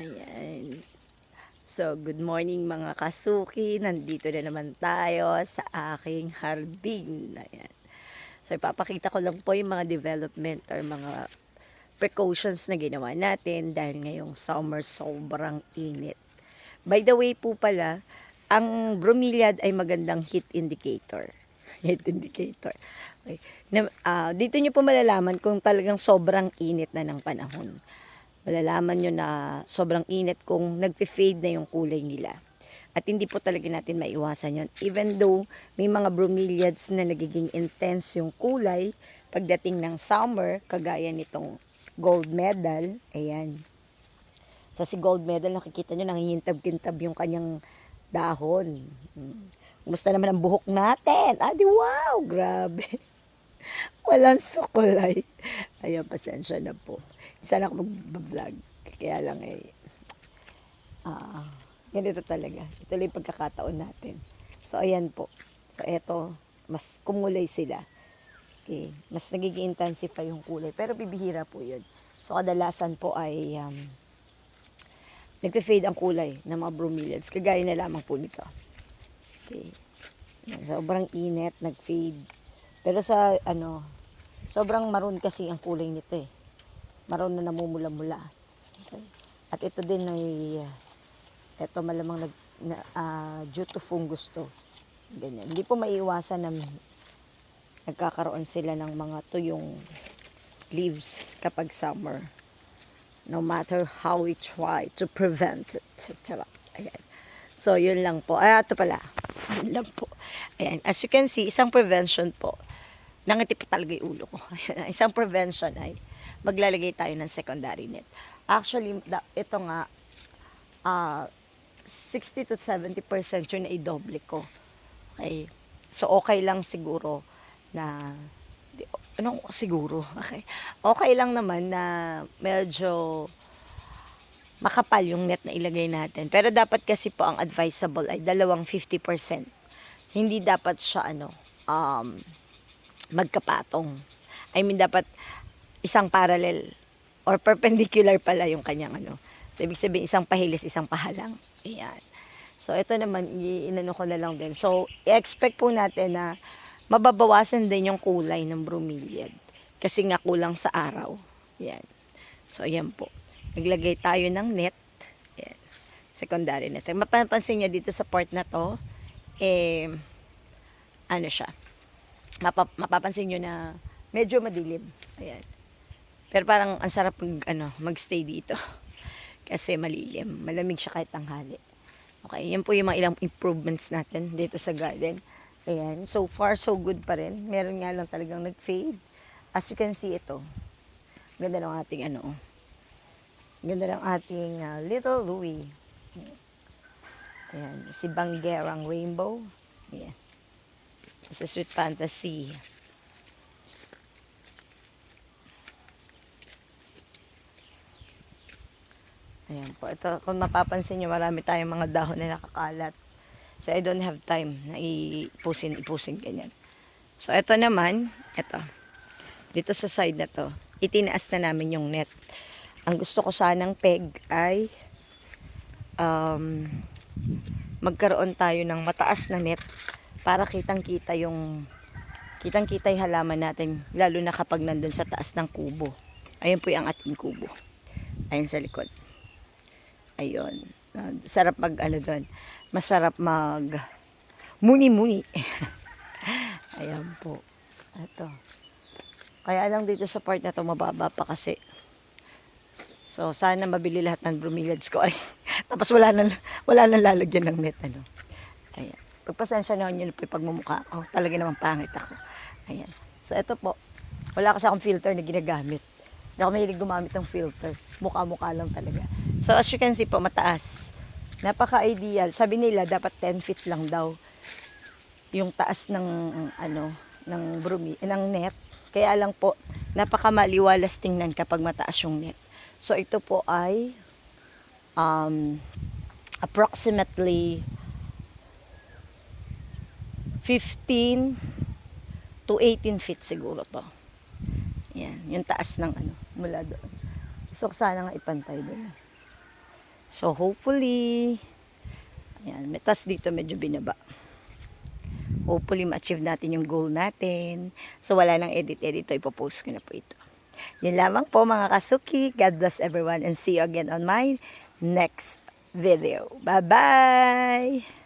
Ayan. So, good morning mga kasuki. Nandito na naman tayo sa aking hardin. Ayan. So, ipapakita ko lang po yung mga development or mga precautions na ginawa natin dahil ngayong summer sobrang init. By the way po pala, ang bromeliad ay magandang heat indicator. Heat indicator. Okay. Ah, dito nyo po malalaman kung talagang sobrang init na ng panahon malalaman nyo na sobrang init kung nagpe-fade na yung kulay nila. At hindi po talaga natin maiwasan yon Even though may mga bromeliads na nagiging intense yung kulay, pagdating ng summer, kagaya nitong gold medal, ayan. So si gold medal, nakikita nyo, nangihintab-kintab yung kanyang dahon. Hmm. Kumusta naman ang buhok natin? Ah, di wow! Grabe. Walang sukulay. Ayan, pasensya na po. Sana ako mag-vlog. Kaya lang eh, ah, ganito talaga. Ito lang yung pagkakataon natin. So, ayan po. So, eto, mas kumulay sila. Okay. Mas nagiging intensify yung kulay. Pero bibihira po yun. So, kadalasan po ay um, nagpe-fade ang kulay ng mga bromeliads. Kagaya na lamang po nito. Okay. Sobrang init, nag-fade. Pero sa, ano, sobrang maroon kasi ang kulay nito eh maroon na namumula-mula. Okay. At ito din ay uh, ito malamang nag na, ah, due to fungus to. Ganyan. Hindi po maiiwasan na nagkakaroon sila ng mga tuyong leaves kapag summer. No matter how we try to prevent it. Charot. Ayan. So, yun lang po. Ay, ito pala. Yun lang po. Ayan. As you can see, isang prevention po. Nangiti pa talaga yung ulo ko. Ayan. Isang prevention ay maglalagay tayo ng secondary net. Actually, ito nga, ah 60 to 70% yun ay doble ko. Okay. So, okay lang siguro na, anong siguro? Okay. Okay lang naman na medyo makapal yung net na ilagay natin. Pero dapat kasi po ang advisable ay dalawang 50%. Hindi dapat siya ano, um, magkapatong. I mean, dapat isang parallel or perpendicular pala yung kanyang ano. So, ibig sabihin, isang pahilis, isang pahalang. Ayan. So, ito naman, inano ko na lang din. So, i-expect po natin na mababawasan din yung kulay ng bromeliad. Kasi nga kulang sa araw. Ayan. So, ayan po. Naglagay tayo ng net. Ayan. Secondary net. Mapapansin nyo dito sa part na to, eh, ano siya, mapap mapapansin nyo na medyo madilim. Ayan. Pero parang ang sarap mag, ano, magstay dito. Kasi malilim. Malamig siya kahit tanghali. Okay, yan po yung mga ilang improvements natin dito sa garden. Ayan. So far, so good pa rin. Meron nga lang talagang nag-fade. As you can see, ito. Ganda ng ating ano. oh. Ganda ng ating ah, Little Louie. Ayan. Si Banggerang Rainbow. Ayan. Sa Sweet Fantasy. Ayan po. Ito, kung mapapansin nyo, marami tayong mga dahon na nakakalat. So, I don't have time na ipusin, ipusin ganyan. So, ito naman, ito. Dito sa side na to, itinaas na namin yung net. Ang gusto ko sanang peg ay um, magkaroon tayo ng mataas na net para kitang-kita yung kitang-kita yung halaman natin lalo na kapag nandun sa taas ng kubo. Ayun po yung ating kubo. Ayun sa likod. Ayun. Ah, Sarap mag ano doon. Masarap mag muni-muni. Ayan po. Ito. Kaya lang dito sa part na to mababa pa kasi. So sana mabili lahat ng bromeliads ko. Ay, tapos wala nang wala nang lalagyan ng net ano. Ayan. Pagpasensya na niyo po pagmumukha ko. Talaga namang pangit ako. Ayan. So ito po. Wala kasi akong filter na ginagamit. Hindi ako mahilig gumamit ng filter. Mukha-mukha lang talaga. So as you can see po, mataas. Napaka-ideal. Sabi nila, dapat 10 feet lang daw yung taas ng ano ng brumi ng net. Kaya lang po, napakamaliwalas tingnan kapag mataas yung net. So ito po ay um, approximately 15 to 18 feet siguro to. Yan, yung taas ng ano, mula doon. So, sana nga ipantay doon. So, hopefully, ayan, may tas dito medyo binaba. Hopefully, ma-achieve natin yung goal natin. So, wala nang edit-edit. Ito, ipopost ko na po ito. Yun lamang po mga kasuki. God bless everyone and see you again on my next video. Bye-bye!